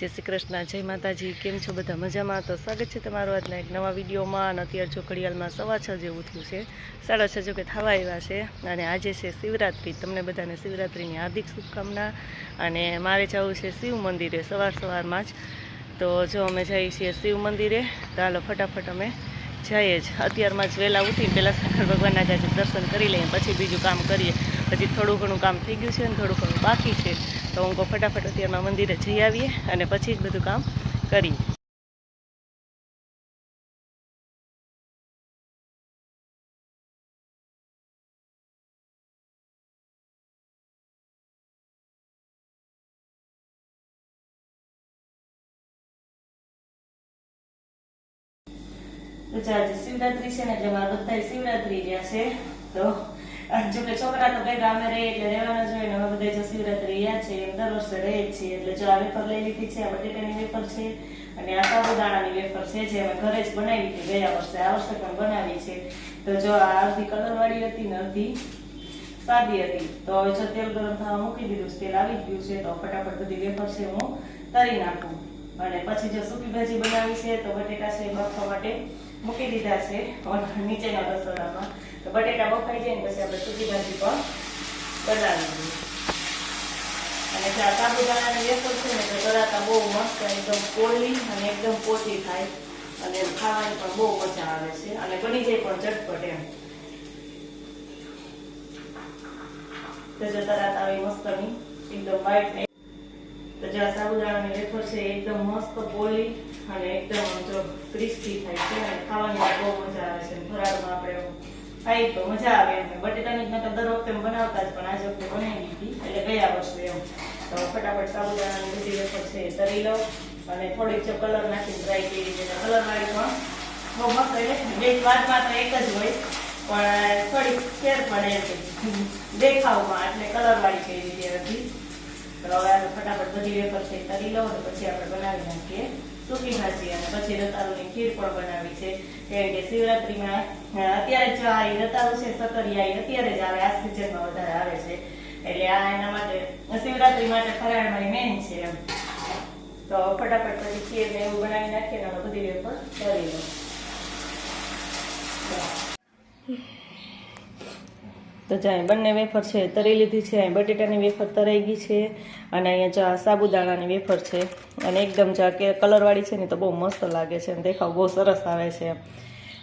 જય શ્રી કૃષ્ણ, જય માતાજી, કેમ છો બધા મજામાં? તો સ્વાગત છે તમારું આજના એક નવા વિડીયોમાં અને અત્યારે જો ઘડિયાળમાં સવા છ જેવું થયું છે, સાડા છ જો કે થવા આવ્યા છે અને આજે છે શિવરાત્રિ. તમને બધાને શિવરાત્રિની હાર્દિક શુભકામના અને મારે જવું છે શિવ મંદિરે સવાર સવારમાં જ. તો જો અમે જઈએ છીએ શિવ મંદિરે, તો હાલો ફટાફટ અમે જઈએ જ. અત્યારમાં જ વહેલા ઉઠી પહેલાં શંકર ભગવાનના જ દર્શન કરી લઈએ, પછી બીજું કામ કરીએ. પછી થોડું ઘણું કામ થઈ ગયું છે અને થોડું ઘણું બાકી છે. તો હું ફટાફટ અત્યારમાં મંદિરે જઈ આવીએ અને પછી જ બધું કામ કરીએ. તો આજે શિવરાત્રી છે ને એટલે મારા બધા શિવરાત્રી રહ્યા છે, તો આ જો કે છોકરા તો કઈ ગામે રહીએ એટલે રહેવાના જ હોય ને અમે બધા જો શિવરાત્રી રહ્યા છે, એમ દર વર્ષે રહે છીએ એટલે જો આ વેફર લઈ લીધી છે, આ બટેટાની વેફર છે, અને આ સાબુદાણાની વેફર છે, જે અમે ઘરે જ બનાવી હતી ગયા વર્ષે, આ વર્ષે પણ બનાવી છે. તો જો આ અડધી કલરવાળી હતી ને અડધી સાદી હતી, તો હવે જો તેલ ગરમ થવા મૂકી દીધું છે તેલ આવી ગયું છે, તો ફટાફટ બધી વેફર છે હું તરી નાખું. અને પછી જો સૂકી ભાજી બનાવી છે, તો બટેટા છે બફવા માટે મૂકી દીધા છે. નીચેના રસોડામાં. તો બટેટા બફાઈ જાય ને પછી આપણે સૂકી ભાજી પણ બનાવી દઈએ. અને જે આ સાબુદાણાની વેફર છે ને, તો તરાતા બહુ મસ્ત એકદમ કોલી અને એકદમ પોચી થાય. અને ખાવાની પણ બહુ મજા આવે છે. અને બની જાય પણ ઝટપટ એમ. તો જો તરાત આવી મસ્તની, એકદમ વ્હાઈટ તો જે આ સાબુદાણાની વેફર છે એકદમ મસ્ત પોલી અને એકદમ જો ક્રિસ્પી થાય છે અને ખાવાની બહુ મજા આવે છે. ફરાળમાં આપણે ખાઈ તો મજા આવે એમ. બટેટાની જ દર વખતે બનાવતા જ પણ આજે વખતે બનાવી દીધી. એટલે ગયા વર્ષે એમ. તો ફટાફટ સાબુદાણાની બધી વેફર છે તરી લઉં અને થોડીક જો કલર નાખીને ડ્રાય કરી છે કલર વાળી પણ બહુ મસ્ત એટલે બે વાતમાં માત્ર એક જ હોય. પણ થોડીક ફેર પડે દેખાવમાં એટલે કલર વાળી કરી દીધી હતી તો હવે ફટાફટ બધી વેપર છે એ અને પછી આપણે બનાવી નાખીએ સૂકી ભાજી અને પછી રતાળુની ખીર પણ બનાવી છે. કારણ કે અત્યારે જ આ રતાળુ છે સતરિયા ઈ અત્યારે જ આવે, આ સિઝનમાં વધારે આવે છે. એટલે આ એના માટે શિવરાત્રી માટે મારી મેન છે એમ. તો ફટાફટ પછી ખીર ને એવું બનાવી નાખીએ ને બધી વેપર તરી લઉં. તો જાય બંને વેફર છે, તરી લીધી છે, અહીં બટેટાની વેફર તરાઈ ગઈ છે અને અહીંયા આ સાબુદાણાની વેફર છે અને એકદમ જો કે કલરવાળી છે ને તો બહુ મસ્ત લાગે છે અને દેખાવ બહુ સરસ આવે છે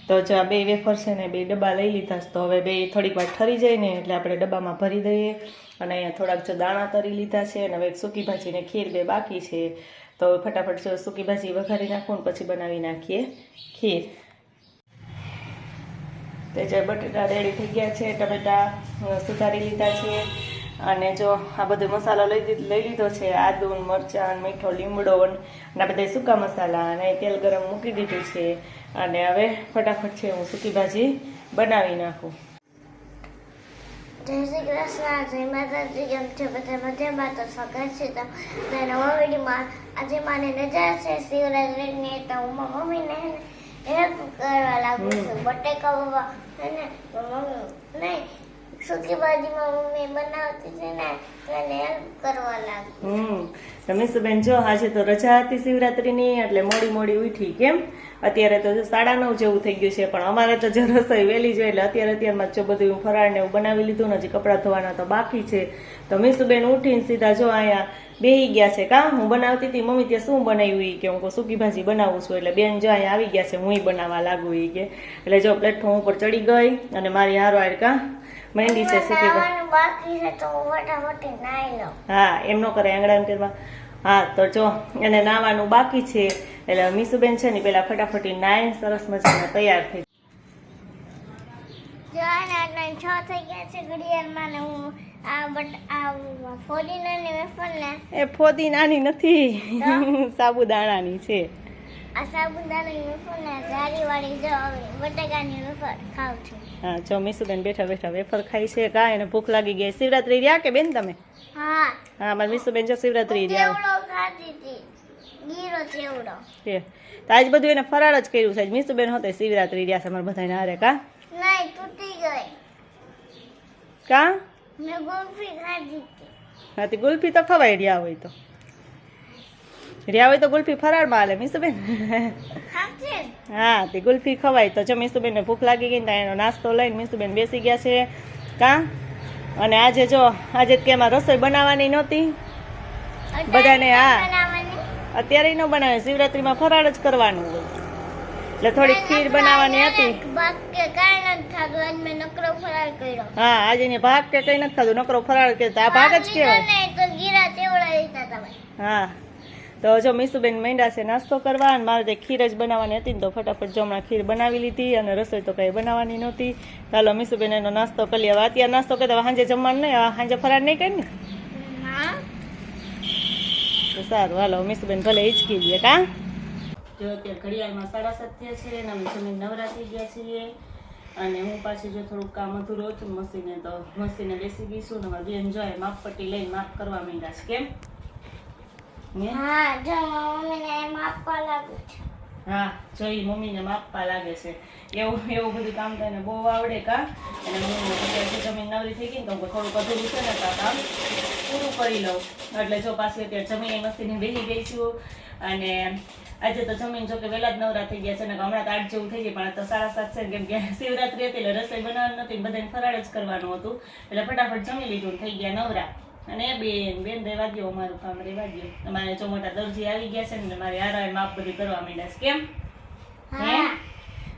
તો જ્યાં બે વેફર છે ને બે ડબ્બા લઈ લીધા છે. તો હવે બે થોડીક વાર ઠરી જાય ને એટલે આપણે ડબ્બામાં ભરી દઈએ અને અહીંયા થોડાક જો દાણા તરી લીધા છે અને હવે સૂકી ભાજીને ખીર બે બાકી છે તો ફટાફટ જો સૂકી ભાજી વઘારી નાખું પછી બનાવી નાખીએ ખીર તે જે બટેટા રેડી થઈ ગયા છે, ટમેટા સુધારી લીધા છે. અને જો આ બધો મસાલો લઈ લઈ લીધો છે, આદુ, મરચાં, મીઠો, લીમડો અને આ બધા સૂકા મસાલા. અને તેલ ગરમ મૂકી દીધું છે. અને હવે ફટાફટ છે, હું સૂકી ભાજી બનાવી નાખું. જય શ્રી કૃષ્ણ. જય માતાજી. કેમ છો? બધા મજામાં? તો સ્વાગત છે તમને નવા વિડીયોમાં આજે મારે રજા છે શિવરાજ રેડની તો હું મમ્મીને હેલ્પ કરવા લાગુ છું. બટેકા હે મમ્મી નહીં રમેશબેન જો આજે તો રજા હતી શિવરાત્રીની, એટલે મોડી મોડી ઉઠી, કેમ? અત્યારે તો સાડા નવ જેવું થઈ ગયું છે, પણ અમારે તો જો રસોઈ વહેલી જોઈએ એટલે અત્યારે અત્યારમાં જો બધું ફરાળ ને એવું બનાવી લીધું ને, હજી કપડાં ધોવાના તો બાકી છે. તો મીસુબેન ઉઠીને સીધા જો અહીંયા બેહી ગયા છે, કા? હું બનાવતી હતી, મમ્મી ત્યાં શું બનાવ્યું ઈ કે? હું સૂકી ભાજી બનાવું છું. એટલે બેન જો અહીંયા આવી ગયા છે, હું બનાવવા લાગુ એ કે. એટલે જો પ્લેટફોર્મ ઉપર ચડી ગઈ અને મારી હારો હાર, કા? મહેંદી છે સૂકી બાકી છે તો ફટાફટ નાઈ લો હા એમ નો કરે આંગળા તેલમાં. હા તો જો એને નાવાનું બાકી છે એટલે મીસુબેન છે ને પેલા ફટાફટ નાઈ સરસ મજાના તૈયાર થઈ છ થઈ ગયા છે ઘડિયાળમાં ને હું આ બટ આ ફોડીનાની વેફરને એ ફોદી નાની નથી સાબુદાણાની છે. આ સાબુદાણાની વેફરને જારીવાળી જો બટાકાની વેફર ખાઉં છું. હા જો મીસુબેન બેઠા બેઠા વેફર ખાઈ છે કા એને ભૂખ લાગી ગઈ. શિવરાત્રી રહ્યા કે બેન તમે? હા. હા મારી મીસુબેન જો શિવરાત્રી રહ્યા. ચેવડો હતી. ગીરો ચેવડો. છે તો આજ બધું એને ફરાળ જ કર્યું છે. મીસુબેન હોતે શિવરાત્રી રહ્યા છે અમારા બધાને હારે કા નહીં તૂટી ગઈ. કા મેં ગુલ્ફી ખાધી હતી. હા તે ગુલ્ફી તો ખવાઈ રહ્યા હોય તો. રહ્યા હોય તો ગુલ્ફી ફરાળમાં હાલે મીસુબેન. હા તે ગુલ્ફી ખવાય. તો જો મીસુબેનને ભૂખ લાગી ગઈ ને ત્યાં એનો નાસ્તો લઈને મીસુબેન બેસી ગયા છે. કાં? અને આજે જો આજે કે એમાં રસોઈ બનાવવાની નહોતી. બધાને હા. અત્યારે ન બનાવે શિવરાત્રીમાં ફરાળ જ કરવાનું હોય. એટલે થોડીક ખીર બનાવવાની હતી. હા આજે ને ભાગ કે કઈ નથી ખાધું. નકરો ફરાળ કે આ ભાગ જ તમે. હા. તો જો મીસુબેન માંડ્યા છે નાસ્તો કરવા અને મારે તે ખીર જ બનાવવાની હતી ને તો ફટાફટ જો હમણાં ખીર બનાવી લીધી અને રસોઈ તો કંઈ બનાવવાની નહોતી. ચાલો મીસુબેન એનો નાસ્તો કરી લેવા અત્યારે નાસ્તો કરતા સાંજે જમવાનું નહીં સાંજે ફરાર નહીં કરી ને? તો સારું હાલો મીસુબેન ભલે હિચકી લઈએ કા? જો અત્યારે ઘડિયાળમાં સાડા સાત થયા છે અને અમે જમીન નવરા થઈ ગયા છીએ. અને હું પાછી જો થોડુંક કામ અધૂરું હતું મસીને તો મસીને બેસી ગઈશું ને મારી બેન જોઈએ માપપટ્ટી લઈને માપ કરવા માંડ્યા છે કેમ? હા જો મમ્મીને એમ આપવા લાગુ છે. હા જો ઈ મમ્મીને માપવા લાગે છે. એવું એવું બધું કામ તને બહુ આવડે કા? અને અત્યારે જમીન નવરી થઈ ગઈ ને તો થોડુંક અધૂરું છે ને તો કામ પૂરું કરી લઉં. એટલે જો પાછી અત્યારે જમીન મસ્તીને બેસી ગઈ છું. અને આજે તો જમીન જો કે વહેલા જ નવરા થઈ ગયા છે ને હમણાં તો આઠ જેવું થઈ જાય પણ તો સાડા સાત છે કેમ કે શિવરાત્રી હતી એટલે રસોઈ બનાવવાનું નથી બધાને ફરાળ જ કરવાનું હતું. એટલે ફટાફટ જમી લીધું થઈ ગયા નવરા. અને બેન બેન રેવા દો અમારું કામ રેવા દ્યો. તમારે જો મોટા દરજી આવી ગયા છે ને મારે હારા માપ બધું કરવા માંડ્યા છે. કેમ? હે?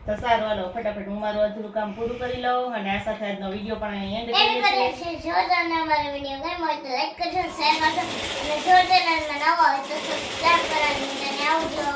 તો સારું હાલો ફટાફટ હું મારું અધૂરું કામ પૂરું કરી લઉં અને આ સાથે આજનો વીડિયો પણ અહીં એન્ડ કરીએ છીએ. જો તમને અમારો વીડિયો ગમ્યો હોય તો લાઈક કરજો શેર કરજો. અને જો ચેનલમાં નવા હોય તો સબસ્ક્રાઇબ કરવાનું અને આવજો.